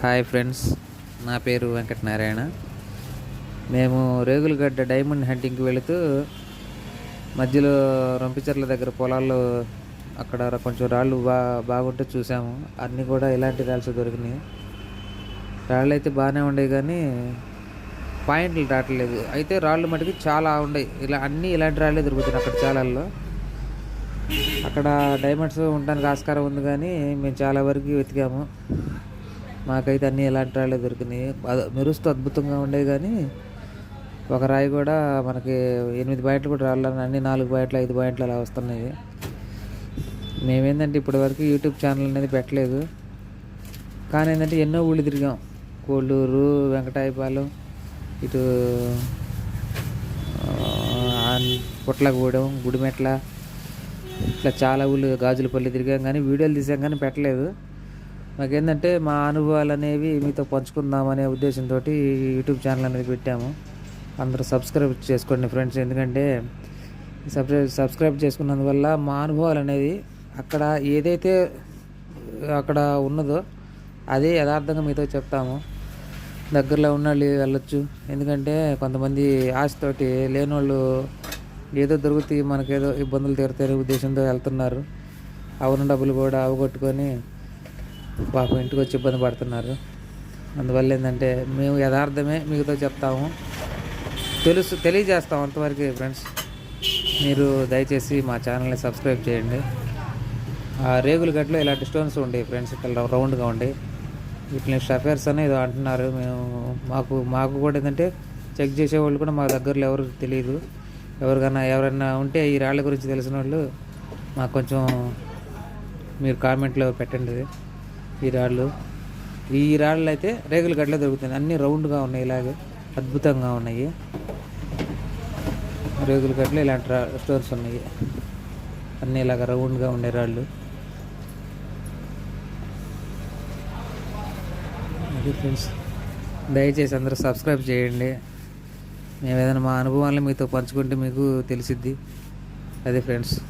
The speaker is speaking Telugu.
హాయ్ ఫ్రెండ్స్ నా పేరు వెంకటనారాయణ. మేము రేగులగడ్డ డైమండ్ హంటింగ్కి వెళుతూ మధ్యలో రంపిచర్ల దగ్గర పొలాల్లో అక్కడ కొంచెం రాళ్ళు బా బాగుంటే చూసాము. అన్నీ కూడా ఇలాంటి రాళ్ళస్ దొరికినాయి. రాళ్ళు అయితే బాగానే ఉండేవి కానీ పాయింట్లు రావట్లేదు. అయితే రాళ్ళు మటుకు చాలా ఉన్నాయి ఇలా అన్నీ ఇలాంటి రాళ్ళే దొరుకుతున్నాయి అక్కడ చాలాల్లో. అక్కడ డైమండ్స్ ఉండడానికి ఆస్కారం ఉంది కానీ మేము చాలా వరకు వెతికాము. మాకైతే అన్నీ ఎలాంటి రాళ్ళే దొరికినాయి. మెరుస్తూ అద్భుతంగా ఉండేవి కానీ ఒక రాయి కూడా మనకి ఎనిమిది పాయింట్లు కూడా రాళ్ళని అన్ని నాలుగు పాయింట్లు ఐదు పాయింట్లు అలా వస్తున్నాయి. మేమేందంటే ఇప్పటివరకు యూట్యూబ్ ఛానల్ అనేది పెట్టలేదు. కానీ ఏంటంటే ఎన్నో ఊళ్ళు తిరిగాం. కోళ్ళూరు వెంకటాయపాలెం ఇటు పుట్లగూడెం గుడిమెట్ల ఇట్లా చాలా ఊళ్ళు గాజులపల్లి తిరిగాం కానీ వీడియోలు తీసాం కానీ పెట్టలేదు. మాకేంటంటే మా అనుభవాలు అనేవి మీతో పంచుకుందామనే ఉద్దేశంతో యూట్యూబ్ ఛానల్ అనేది పెట్టాము. అందరూ సబ్స్క్రైబ్ చేసుకోండి ఫ్రెండ్స్. ఎందుకంటే సబ్స్క్రైబ్ సబ్స్క్రైబ్ చేసుకున్నందువల్ల మా అనుభవాలు అనేది అక్కడ ఏదైతే అక్కడ ఉన్నదో అదే యథార్థంగా మీతో చెప్తాము. దగ్గరలో ఉన్న వాళ్ళు వెళ్ళొచ్చు. ఎందుకంటే కొంతమంది ఆశతోటి లేనోళ్ళు ఏదో దొరుకుతాయి మనకేదో ఇబ్బందులు తీరుతాయి ఉద్దేశంతో వెళ్తున్నారు. అవును డబ్బులు కూడా అవగొట్టుకొని పాప ఇంటికి వచ్చి ఇబ్బంది పడుతున్నారు. అందువల్ల ఏంటంటే మేము యథార్థమే మీతో చెప్తాము. తెలుసు తెలియజేస్తాం అంతవరకు ఫ్రెండ్స్. మీరు దయచేసి మా ఛానల్ని సబ్స్క్రైబ్ చేయండి. ఆ రేగుల గట్లో ఇలాంటి స్టోన్స్ ఉండేవి ఫ్రెండ్స్ ఇక్కడ రౌండ్గా ఉండే. వీటిని షఫేర్స్ అని ఏదో అంటున్నారు. మేము మాకు మాకు కూడా ఏంటంటే చెక్ చేసే వాళ్ళు కూడా మా దగ్గరలో ఎవరు తెలియదు. ఎవరికైనా ఎవరైనా ఉంటే ఈ రాళ్ళ గురించి తెలిసిన వాళ్ళు మాకు కొంచెం మీరు కామెంట్లో పెట్టండి. ఈ రాళ్ళు. ఈ రాళ్ళు అయితే రేగుల గడ్డలో దొరుకుతుంది అన్నీ రౌండ్గా ఉన్నాయి ఇలాగే. అద్భుతంగా ఉన్నాయి. రేగుల గడ్డలు ఇలాంటి రా స్టోన్స్ ఉన్నాయి. అన్నీ ఇలాగ రౌండ్గా ఉండే రాళ్ళు. అది ఫ్రెండ్స్ దయచేసి అందరూ సబ్స్క్రైబ్ చేయండి. మేము ఏదైనా మా అనుభవాలను మీతో పంచుకుంటే మీకు తెలిసిద్ది. అదే ఫ్రెండ్స్.